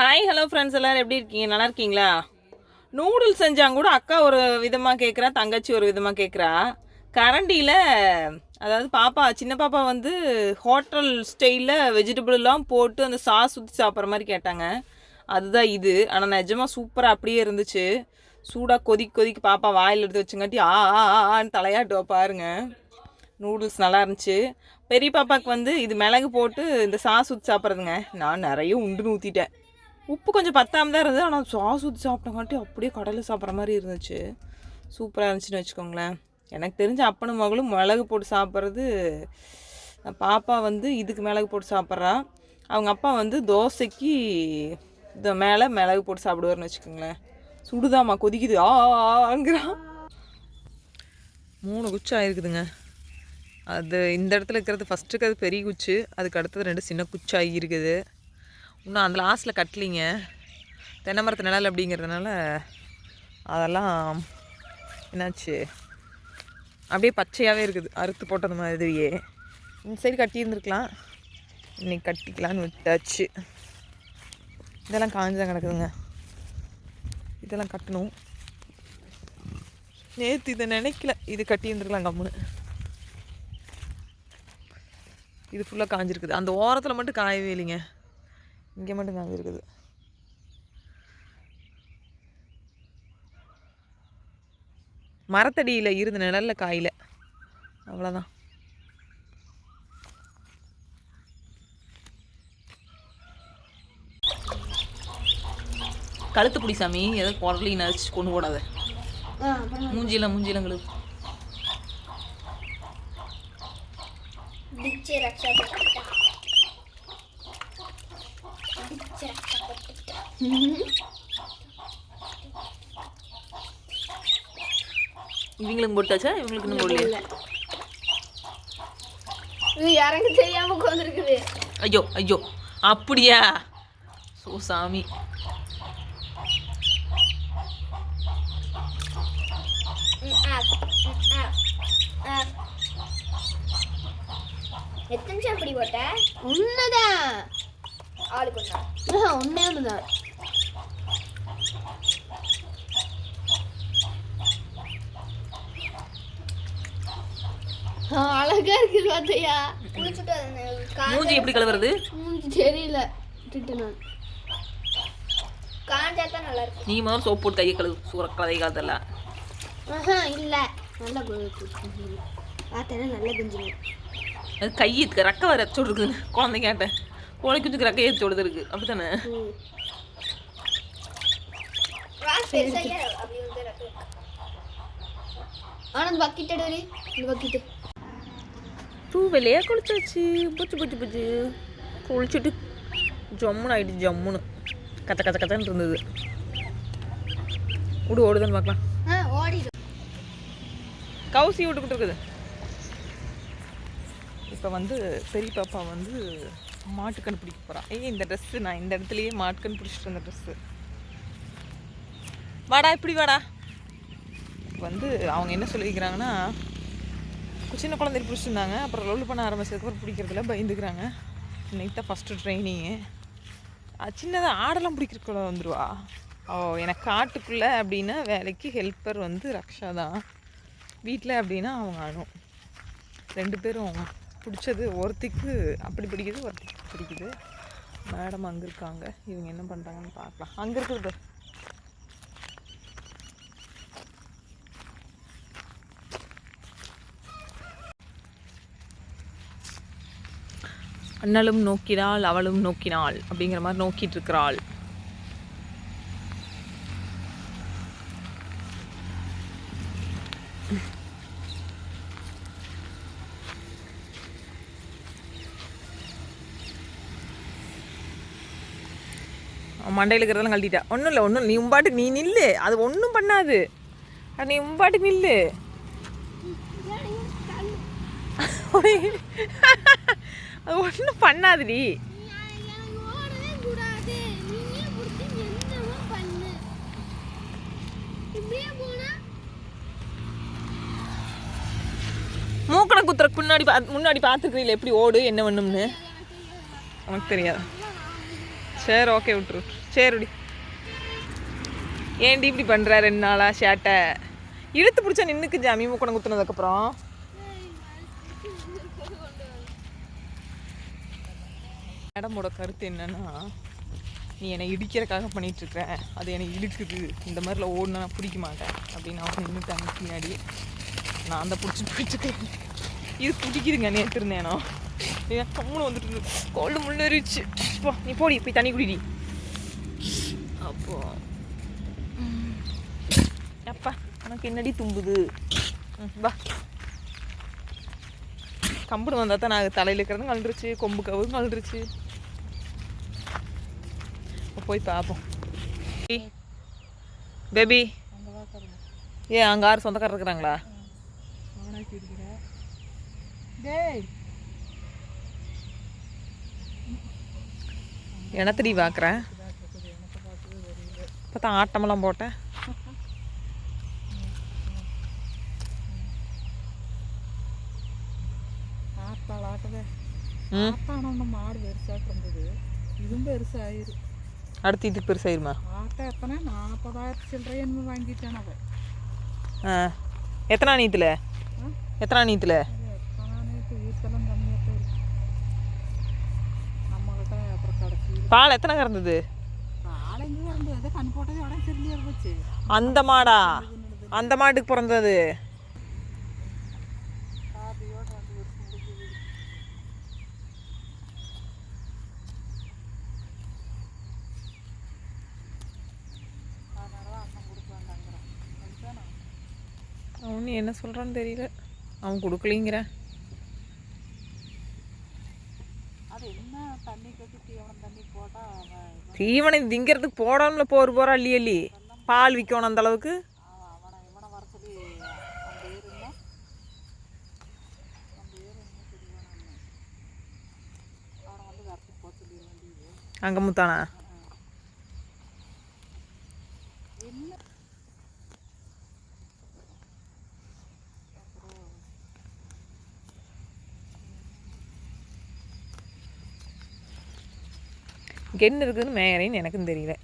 Hi hello friends எல்லோரும் எப்படி இருக்கீங்க? நல்லா இருக்கீங்களா? நூடுல்ஸ் செஞ்சாங்க கூட அக்கா ஒரு விதமாக கேட்குறா தங்கச்சி ஒரு விதமாக கேட்குறா கரண்டியில் அதாவது பாப்பா சின்ன பாப்பா வந்து ஹோட்டல் ஸ்டைலில் வெஜிடபிள்லாம் போட்டு அந்த சாஸ் ஊற்றி சாப்பிட்ற மாதிரி கேட்டாங்க. அதுதான் இது. ஆனால் நிஜமாக சூப்பராக அப்படியே இருந்துச்சு. சூடாக கொதிக்க கொதிக்க பாப்பா வாயில் எடுத்து வச்சுங்காட்டி ஆ ஆ, ஆ, ஆன்னு தலையாட்டுவா பாருங்க. நூடுல்ஸ் நல்லா இருந்துச்சு. பெரிய பாப்பாவுக்கு வந்து இது மிளகு போட்டு இந்த சாஸ் ஊற்றி சாப்பிட்றதுங்க. நான் நிறைய உண்டுன்னு ஊற்றிட்டேன் உப்பு கொஞ்சம் பத்தாம தான் இருந்தது. ஆனால் சாஸ் ஊற்றி சாப்பிட்டங்காட்டி அப்படியே கடலில் சாப்பிட்ற மாதிரி இருந்துச்சு. சூப்பராக இருந்துச்சுன்னு வச்சுக்கோங்களேன். எனக்கு தெரிஞ்ச அப்பனும் மகளும் மிளகு போட்டு சாப்பிட்றது பாப்பா வந்து இதுக்கு மிளகு போட்டு சாப்பிட்றா. அவங்க அப்பா வந்து தோசைக்கு இந்த மேலே மிளகு போட்டு சாப்பிடுவார்னு வச்சுக்கோங்களேன். சுடுதாம்மா கொதிக்குது. ஆ ஆங்கிறான் மூணு குச்சி ஆயிருக்குதுங்க. அது இந்த இடத்துல இருக்கிறது ஃபஸ்ட்டுக்கு அது பெரிய குச்சி அதுக்கு அடுத்தது ரெண்டு சின்ன குச்சாகி இருக்குது இன்னும் அந்த லாஸ்ட்டில் கட்டலிங்க. தென்னை மரத்து நிழல் அப்படிங்கிறதுனால அதெல்லாம் என்னாச்சு? அப்படியே பச்சையாகவே இருக்குது. அறுத்து போட்டது மாதிரியே. இந்த சைடு கட்டியிருந்துருக்கலாம். இன்னைக்கு கட்டிக்கலான்னு விட்டாச்சு. இதெல்லாம் காஞ்சா கிடக்குதுங்க. இதெல்லாம் கட்டணும். நேற்று இதை நினைக்கல. இது கட்டியிருந்துருக்கலாம் கம்முன்னு இது ஃபுல்லாக காஞ்சிருக்குது. அந்த ஓரத்தில் மட்டும் காயவே இல்லைங்க. இங்கே மட்டும் காஞ்சிருக்குது மரத்தடியில் இருந்த நிழல்ல காயில. அவ்வளோதான் கழுத்து பிடி சாமி ஏதோ குடலையும் நரைச்சி கொண்டு போடாத. மூஞ்சிலாம் மூஞ்சிலாம் கழுவு பிச்சை ரக்ஷா பட்டுட்டா பிச்சை ரக்ஷா பட்டுட்டா இவங்களுக்கும் போட்டாச்சா இவங்களுக்கு இன்னும் போடலையா இது யாருக்கு தெரியாம உட்காந்துருக்குது. ஐயோ ஐயோ. அப்படியா? சோ சாமி. எத்தனை நிமிஷம் அப்படி போட்ட? ஒண்ணுதான் ஆளுக்கு ஒண்ணா. ஒன்னே ஒண்ணுதான் அழகா இருக்குது பார்த்தையா குளிச்சுட்டு மூஞ்சி எப்படி கழுவுறது? மூஞ்சி தெரியல. காஞ்சா தான் நல்லா நீ முதல்ல சோப் போட்டு கையை கழுவு. சூற கதை காலத்தெல்லாம் இல்ல. நல்லா பார்த்தேன்னா நல்லா குஞ்சுங்க அது கை இருக்கு. ரெக்க வர எச்சு இருக்குது குழந்தைங்கிட்ட கோழி குஞ்சுக்கு ரெக்கை விடுது இருக்கு அப்படித்தானே? ஆனந்த் பக்கெட் எடு இந்த பக்கெட் வெளியே குளிச்சாச்சு. புச்சு புச்சு புச்சு குளிச்சுட்டு ஜம்முன்னு ஆயிடுச்சு ஜம்முன்னு கத்த கத்த கத்தன்னு இருந்தது. விடு ஓடுதுன்னு பார்க்கலாம் கவுசி விட்டுக்கிட்டு இருக்குது. இப்போ வந்து பெரிய பாப்பா வந்து மாட்டுக்கண் பிடிக்க போகிறான் ஏய் இந்த ட்ரெஸ்ஸு நான் இந்த இடத்துலையே மாட்டுக்கண் பிடிச்சிட்டு இருந்த ட்ரெஸ்ஸு வாடா இப்படி வாடா. வந்து அவங்க என்ன சொல்லியிருக்கிறாங்கன்னா சின்ன குழந்தைய பிடிச்சிருந்தாங்க. அப்புறம் ரோல் பண்ண ஆரம்பிச்சதுக்கப்புறம் பிடிக்கிறதுல பயந்துக்கிறாங்க. இன்னைக்கு தான் ஃபஸ்ட்டு ட்ரைனிங்கு சின்னதாக ஆடெல்லாம் பிடிக்கிறதுக்குள்ள வந்துடுவா ஓ எனக்கு காட்டுக்குள்ளே அப்படின்னா வேலைக்கு ஹெல்ப்பர் வந்து ரக்ஷா தான். வீட்டில் அப்படின்னா அவங்க ஆடும் ரெண்டு பேரும் பிடிச்சது ஒருத்திக்கு அப்படி பிடிக்குது ஒருத்திக்கு பிடிக்குது. மேடம் அங்கே இருக்காங்க. இவங்க என்ன பண்ணுறாங்கன்னு பார்க்கலாம். அங்கே இருக்கிறது. அண்ணலும் நோக்கினாள் அவளும் நோக்கினாள் அப்படிங்கிற மாதிரி நோக்கிட்டு இருக்கிறாள் மண்டையில் இருக்கிறதெல்லாம் கழட்டிட்டா ஒன்றும் இல்லை ஒன்றும் நீ உம்பாட்டுக்கு நீ நில்லு அது ஒன்றும் பண்ணாது அட, நீ உம்பாட்டுக்கு நில்லு அது ஒன்றும் பண்ணாதுடி. மூக்கடை குத்துறக்கு முன்னாடி பா முன்னாடி பார்த்துருக்கிறீங்களா எப்படி ஓடு என்ன பண்ணும்னு உனக்கு தெரியாது? சரி ஓகே விட்டுரு சரிடி ஏன்டி இப்படி பண்ணுற ரெண்டு நாளாக ஷேட்டை இழுத்து பிடிச்சா நின்றுக்கு ஜாமி மூக்கணம் குத்துனதுக்கப்புறம். மேடமோட கருத்து என்னென்னா நீ என்னை இடிக்கிறக்காக பண்ணிகிட்ருக்க அது என்னை இழுக்குது இந்த மாதிரிலாம் ஓடுனா நான் பிடிக்க மாட்டேன் அப்படின்னு அவன் நின்றுட்டாங்க பின்னாடி நான் அந்த பிடிச்சிட்டு போயிட்டு இது பிடிக்குதுங்க நேற்று இருந்தேனோ. ஏன் கம்முன்னு வந்துட்டு கோல்டு முன்னேறிச்சு போ நீ போடி போய் தண்ணி குடிடி. அப்போ அப்பா உனக்கு என்னடி தும்புது? ம், வா. கம்புடு வந்தால் தான் நான் தலையில் இருக்கிறதும் கழுந்துருச்சு கொம்பு கவுதும் கழுந்துருச்சு போய் பார்ப்போம் பேபி ஏன் அங்கே யார் சொந்தக்காரர் இருக்கிறாங்களா? எனத்தடி பார்க்குறேன் இப்போ தான் ஆட்டமெல்லாம் போட்டேன். ஆத்தாள் ஆட்டவே ஆத்தானோட மாடு பெருசாக இருந்தது இதுவும் பெருசாயிரு. அடுத்து இதுக்கு பெருசாயிருமா ஆட்டை எத்தனை? நாற்பதாயிரத்து சில்லறை என்னமோ வாங்கிட்டேன் அவன். ஆ. எத்தனை நீத்தில் எத்தனை கடைசி பால் எத்தனை கறந்தது? அந்த மாடா? அந்த மாட்டுக்கு பிறந்தது காபியோட வந்து ஒரு முடிஞ்சு அதனால தான் அண்ணன் கொடுக்க வேண்டாங்கிறான் அதுதானே அவனு என்ன சொல்கிறான்னு தெரியல. அவன் கொடுக்கலிங்கிறேன் தீவனம் தீவனம் திங்கிறதுக்கு போடாமல போர் போகிறா அள்ளி அள்ளி பால் விற்கணும் அந்த அளவுக்கு. அவன் அவனை இவனை வர சொல்லி அந்த ஏர் என்ன அந்த ஏர் என்ன தெரியும் அவனை வந்து வரத்துக்கு போக சொல்லி வேண்டியது அங்கே முத்தானா என்ன இங்கே என்ன இருக்குதுன்னு மேயறேன்னு எனக்கும் தெரியல ஒன்று முன்னாடி உனக்காரல்றது இதை தான் கவலை நம்மளுக்கு வேண்டியது மழை வராத ஆண்டவன் இன்னும் நாலு நாளைக்கு வராதுங்க நாளைக்கு பொழுது கொண்டாட்டம் கொடுத்து இருக்குதுன்னு ம் எனக்கும் தெரியல.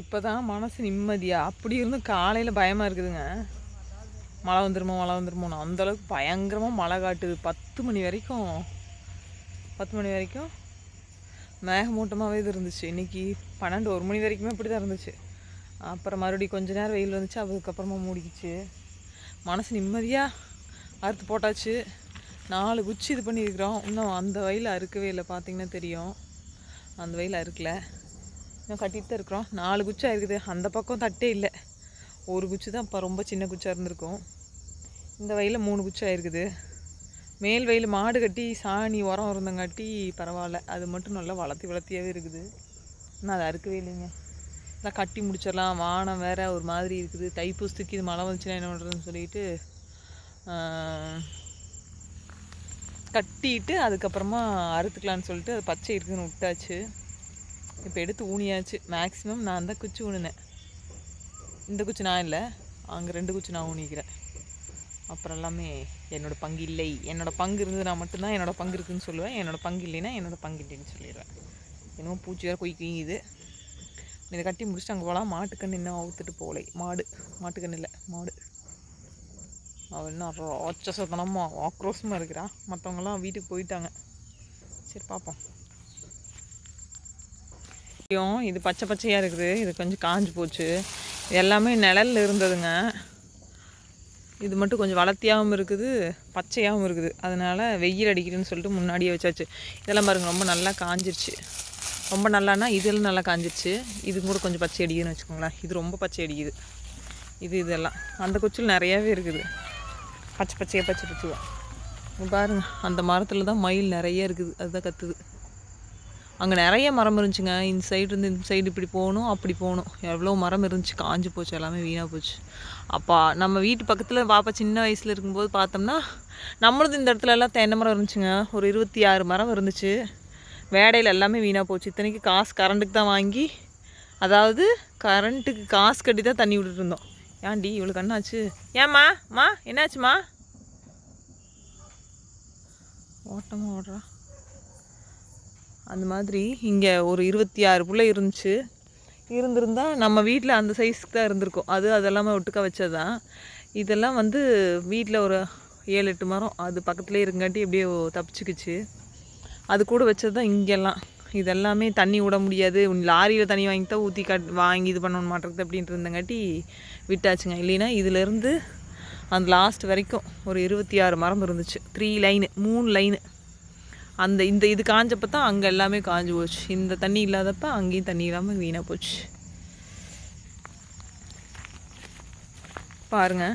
இப்போ தான் மனசு நிம்மதியா? அப்படி இருந்தும் காலையில் பயமாக இருக்குதுங்க. மழை வந்துருமோ மழை வந்துருமோன்னு அந்தளவுக்கு பயங்கரமாக மழை காட்டுது. பத்து மணி வரைக்கும் பத்து மணி வரைக்கும் மேகமூட்டமாகவே இது இருந்துச்சு. இன்னைக்கு பன்னெண்டு ஒரு மணி வரைக்குமே இப்படி தான் இருந்துச்சு. அப்புறம் மறுபடியும் கொஞ்ச நேரம் வெயில் வந்துச்சு அதுக்கப்புறமா மூடிக்கிச்சு. மனசு நிம்மதியாக அறுத்து போட்டாச்சு. நாலு குச்சி இது பண்ணியிருக்கிறோம். இன்னும் அந்த வயலில் அறுக்கவே இல்லை பார்த்தீங்கன்னா தெரியும். அந்த வயலில் அறுக்கல. இன்னும் கட்டிட்டு தான் இருக்கிறோம். நாலு குச்சா இருக்குது அந்த பக்கம் தட்டே இல்லை. ஒரு குச்சி தான் இப்போ ரொம்ப சின்ன குச்சாக இருந்திருக்கும். இந்த வயலில் மூணு குச்சா இருக்குது மேல் வயல் மாடு கட்டி சாணி உரம் இருந்தங்காட்டி பரவாயில்ல. அது மட்டும் நல்லா வளர்த்தி வளர்த்தியாகவே இருக்குது. இன்னும் அதை அறுக்கவே இல்லைங்க. எல்லாம் கட்டி முடிச்சிடலாம். வானம் வேற ஒரு மாதிரி இருக்குது. தைப்பூசத்துக்கு இது மழை வந்துச்சுன்னா என்ன பண்ணுறதுன்னு சொல்லிட்டு கட்டிட்டு அதுக்கப்புறமா அறுத்துக்கலான்னு சொல்லிட்டு அது பச்சை இருக்குதுன்னு விட்டாச்சு. இப்போ எடுத்து ஊனியாச்சு. மேக்ஸிமம் நான் தான் குச்சி ஊனினேன். இந்த குச்சி நான் இல்லை. அங்கே ரெண்டு குச்சி நான் ஊனிக்கிறேன். அப்புறம் எல்லாமே என்னோடய பங்கு இல்லை. என்னோடய பங்கு இருந்ததுனா மட்டும்தான் என்னோடய பங்கு இருக்குதுன்னு சொல்லுவேன். என்னோடய பங்கு இல்லைன்னா என்னோடய பங்கு இல்லைன்னு சொல்லிடுவேன். என்னமோ பூச்சி வேறு கொய் இதை கட்டி முடிச்சுட்டு அங்கே போகலாம் மாட்டுக்கண்ணு இன்னும் அவுத்துட்டு போகலை. மாடு. மாட்டுக்கண்ணு இல்லை. மாடு. அவள் இன்னும் ராட்சசத்தனமாக ஆக்ரோஷமாக இருக்கிறா. மற்றவங்களாம் வீட்டுக்கு போயிட்டாங்க. சரி பார்ப்போம். இது பச்சை பச்சையாக இருக்குது. இது கொஞ்சம் காஞ்சு போச்சு. எல்லாமே நிழல்ல இருந்ததுங்க. இது மட்டும் கொஞ்சம் வளர்த்தியாகவும் இருக்குது பச்சையாகவும் இருக்குது. அதனால் வெயில் அடிக்கிறேன்னு சொல்லிட்டு முன்னாடியே வச்சாச்சு. இதெல்லாம் பாருங்கள் ரொம்ப நல்லா காஞ்சிருச்சு. ரொம்ப நல்லானா இதெல்லாம் நல்லா காஞ்சிருச்சு. இது கூட கொஞ்சம் பச்சை அடிக்குதுன்னு வச்சுக்கோங்களேன். இது ரொம்ப பச்சை அடிக்குது. இது இதெல்லாம். அந்த குச்சில் நிறையாவே இருக்குது. பச்சை பச்சையாக பச்சை பச்சையாக பாருங்கள் அந்த மரத்தில் தான் மயில் நிறைய இருக்குது. அதுதான் கத்துது. அங்கே நிறைய மரம் இருந்துச்சுங்க. இந்த சைடு இருந்து இந்த சைடு இப்படி போகணும் அப்படி போகணும். எவ்வளோ மரம் இருந்துச்சு. காஞ்சி போச்சு. எல்லாமே வீணாக போச்சு. அப்பா நம்ம வீட்டு பக்கத்தில் பாப்பா சின்ன வயசில் இருக்கும்போது பார்த்தோம்னா நம்மளது இந்த இடத்துல எல்லாம் தென்னை மரம் இருந்துச்சுங்க. ஒரு இருபத்தி ஆறு மரம் இருந்துச்சு. வேடையில் எல்லாமே வீணாக போச்சு. இத்தனைக்கு காசு கரண்ட்டுக்கு தான் வாங்கி அதாவது கரண்ட்டுக்கு காசு கட்டி தான் தண்ணி விட்டுட்டு இருந்தோம். ஏன்டி இவளுக்கு என்னாச்சு ஏம்மா? மா என்னாச்சுமா ஓட்டமாக ஓடுறா. அந்த மாதிரி இங்கே ஒரு இருபத்தி ஆறு புள்ள இருந்துச்சு. இருந்திருந்தா நம்ம வீட்டில் அந்த சைஸ்க்கு தான் இருந்திருக்கும். அது அதெல்லாமே ஒட்டுக்க வச்சது தான் இதெல்லாம் வந்து வீட்டில் ஒரு ஏழு எட்டு மரம். அது பக்கத்துலேயே இருங்காட்டி எப்படியோ தப்பிச்சுக்குச்சு. அது கூட வச்சது தான் இங்கெல்லாம். இதெல்லாமே தண்ணி விட முடியாது. லாரியில் தண்ணி வாங்கி தான் ஊற்றி கட் வாங்கி இது பண்ணணும் மாட்டேங்குது அப்படின்ட்டு இருந்தங்காட்டி விட்டாச்சுங்க. இல்லைன்னா இதிலேருந்து அந்த லாஸ்ட் வரைக்கும் ஒரு இருபத்தி ஆறு மரம் இருந்துச்சு. த்ரீ லைனு மூணு லைனு அந்த இந்த இது காஞ்சப்போ தான் அங்கே எல்லாமே காஞ்சு போச்சு. இந்த தண்ணி இல்லாதப்ப அங்கேயும் தண்ணி இல்லாமல் வீணாக போச்சு. பாருங்க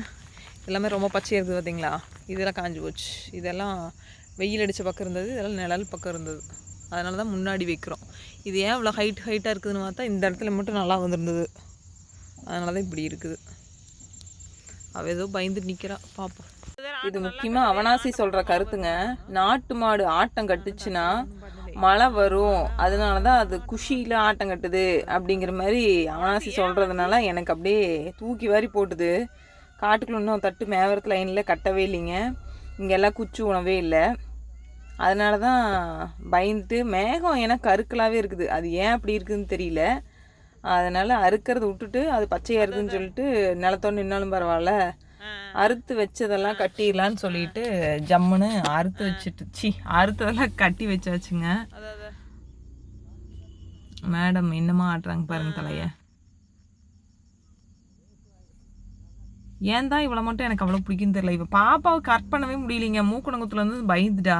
எல்லாமே ரொம்ப பச்சையாக இருக்குது பார்த்தீங்களா இதெல்லாம் காஞ்சு போச்சு. இதெல்லாம் வெயில் அடித்த பக்கம் இருந்தது இதெல்லாம் நிழல் பக்கம் இருந்தது. அதனால தான் முன்னாடி வைக்கிறோம். இது ஏன் இவ்வளோ ஹைட் ஹைட்டாக இருக்குதுன்னு பார்த்தா இந்த இடத்துல மட்டும் நல்லா வந்திருந்தது. அதனால தான் இப்படி இருக்குது. அவள் ஏதோ பயந்து நிற்கிறா பார்ப்போம் இது முக்கியமாக அவனாசி சொல்கிற கருத்துங்க. நாட்டு மாடு ஆட்டம் கட்டுச்சுன்னா மழை வரும். அதனால தான் அது குஷியில் ஆட்டம் கட்டுது அப்படிங்கிற மாதிரி அவனாசி சொல்கிறதுனால எனக்கு அப்படியே தூக்கி வாரி போட்டுது. காட்டுக்குள்ள இன்னும் தட்டு மேவரத்து லைனில் கட்டவே இல்லைங்க. இங்கெல்லாம் குச்சி உணவே இல்லை. அதனால தான் பயந்துட்டு மேகம் ஏன்னா கருக்கலாகவே இருக்குது. அது ஏன் அப்படி இருக்குதுன்னு தெரியல. அதனால் அறுக்கிறத விட்டுட்டு அது பச்சையாக இருக்குதுன்னு சொல்லிட்டு நிலத்தோடு நின்னாலும் பரவாயில்ல. அறுத்து வச்சதெல்லாம் கட்டிடலான்னு சொல்லிட்டு ஜம்முன்னு அறுத்து வச்சுட்டு சி அறுத்ததெல்லாம் கட்டி வச்சாச்சுங்க. மேடம் என்னமா ஆட்டுறாங்க பாருங்க தலைய. ஏன் தான் இவ்வளோ மட்டும் எனக்கு அவ்வளோ பிடிக்குன்னு தெரியல. இப்போ பாப்பாவை கட் பண்ணவே முடியலைங்க. மூக்குணங்குத்துல இருந்து பயந்துட்டா.